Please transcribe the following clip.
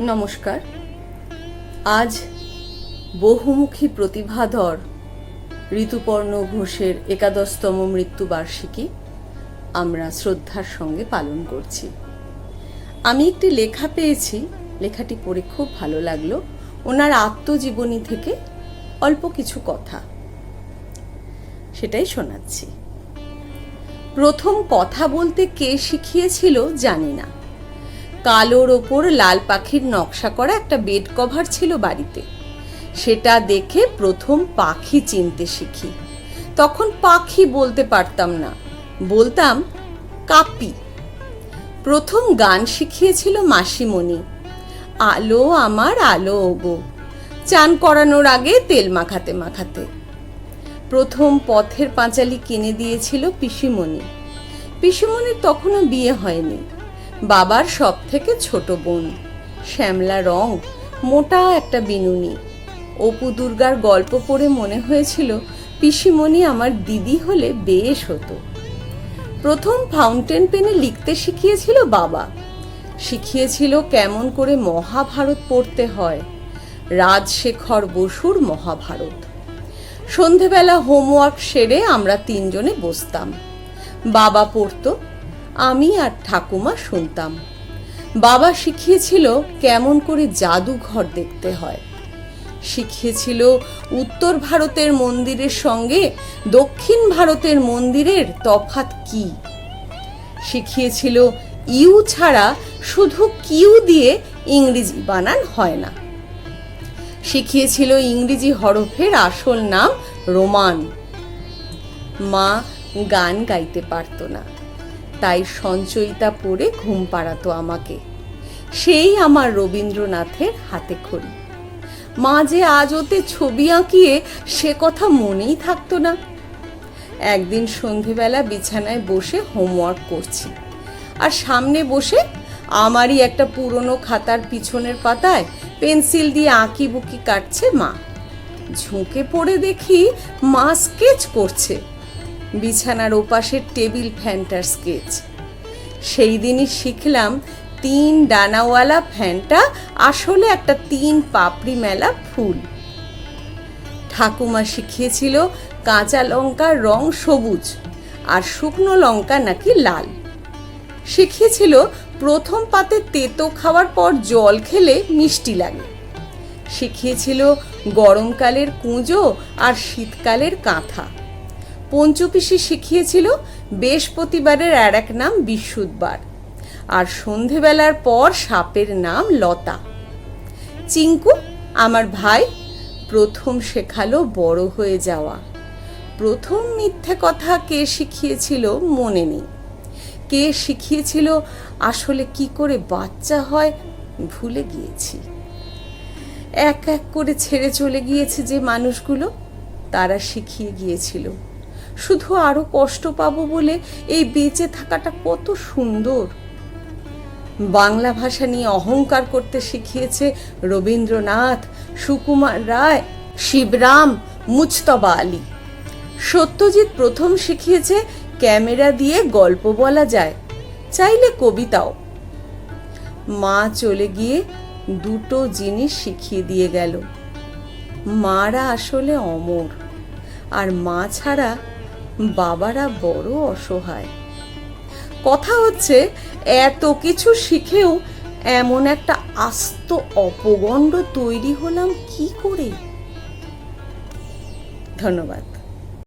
নমস্কার। আজ বহুমুখী প্রতিভাধর ঋতুপর্ণ ঘোষের একাদশতম মৃত্যুবার্ষিকী আমরা শ্রদ্ধার সঙ্গে পালন করছি। আমি একটি লেখা পেয়েছি, লেখাটি পড়ে খুব ভালো লাগল। ওনার আত্মজীবনী থেকে অল্প কিছু কথা। সেটাই শোনাচ্ছি। প্রথম কথা বলতে কে শিখিয়েছিল জানি না। কালোর ওপর লাল পাখির নকশা করা একটা বেড কভার ছিল বাড়িতে। সেটা দেখে প্রথম পাখি চিনতে শিখি। তখন পাখি বলতে পারতাম না। বলতাম, কাপি। প্রথম গান শিখিয়েছিল মাসিমণি, আলো আমার আলো ওগো। চান করানোর আগে তেল মাখাতে মাখাতে। প্রথম পথের পাঁচালি কিনে দিয়েছিল পিসিমণি। পিসিমণির তখনও বিয়ে হয়নি। বাবার সব থেকে ছোট বোন। শ্যামলা রং মোটা একটা বিনুনি। অপু দুর্গার গল্প পড়ে মনে হয়েছিল, পিসিমণি আমার দিদি হলে বেশ হতো। প্রথম ফাউন্টেন পেনে লিখতে শিখিয়েছিল বাবা। শিখিয়েছিল কেমন করে মহাভারত পড়তে হয়। রাজশেখর বসুর মহাভারত। সন্ধেবেলা হোমওয়ার্ক সেরে আমরা তিনজনে বসতাম। বাবা পড়তো আমি আর ঠাকুমা শুনতাম। বাবা শিখিয়েছিল কেমন করে জাদুঘর দেখতে হয়। শিখিয়েছিল উত্তর ভারতের মন্দিরের সঙ্গে দক্ষিণ ভারতের মন্দিরের তফাত কি। শিখিয়েছিল ইউ ছাড়া শুধু কিউ দিয়ে ইংরেজি বানান হয় না। শিখিয়েছিল ইংরেজি হরফের আসল নাম রোমান। মা গান গাইতে পারতো না। তাই সঞ্চয়িতা পড়ে ঘুম পাড়াতো আমাকে। সেই আমার রবীন্দ্রনাথের হাতে খড়ি। মা যে আজ ওতে ছবি আঁকিয়ে সে কথা মনেই থাকতো না। একদিন সন্ধেবেলা বিছানায় বসে হোমওয়ার্ক করছি। আর সামনে বসে আমারই একটা পুরনো খাতার পিছনের পাতায় পেন্সিল দিয়ে আঁকি বুকি কাটছে মা। ঝুঁকে পড়ে দেখি মা স্কেচ করছে। বিছানার ওপাশের টেবিল ফ্যানটার স্কেচ। সেই দিনই শিখলাম তিন ডানাওয়ালা ফ্যানটা আসলে একটা তিন পাপড়ি মেলা ফুল। ঠাকুমা শিখিয়েছিল কাঁচা লঙ্কার রং সবুজ আর শুকনো লঙ্কা নাকি লাল। শিখিয়েছিল প্রথম পাতে তেতো খাওয়ার পর জল খেলে মিষ্টি লাগে। শিখিয়েছিল গরমকালের কুঁজো আর শীতকালের কাঁথা। পঞ্চপিসি শিখিয়েছিল বৃহস্পতিবারের আর এক নাম বিশুদ্ধবার। আর সন্ধেবেলার পর সাপের নাম লতা। চিঙ্কু, আমার ভাই, প্রথম শেখালো বড় হয়ে যাওয়া। প্রথম মিথ্যে কথা কে শিখিয়েছিল মনে নেই। কে শিখিয়েছিল আসলে কি করে বাচ্চা হয় ভুলে গিয়েছি। এক এক করে ছেড়ে চলে গিয়েছে যে মানুষগুলো, তারা শিখিয়ে গিয়েছিল। শুধু আরও কষ্ট পাবো বলে এই বেঁচে থাকাটা কত সুন্দর। বাংলা ভাষা নিয়ে অহংকার করতে শিখিয়েছে রবীন্দ্রনাথ, সুকুমার রায়, শিবরাম, মুজতবা আলী। সত্যজিৎ প্রথম শিখিয়েছে ক্যামেরা দিয়ে গল্প বলা যায়, চাইলে কবিতাও। মা চলে গিয়ে দুটো জিনিস শিখিয়ে দিয়ে গেল। মারা আসলে অমর, আর মা ছাড়া বাবারা বড় অসহায়। কথা হচ্ছে, এত কিছু শিখেও এমন একটা আস্ত অপগণ্ড তৈরি হলাম কি করে? ধন্যবাদ।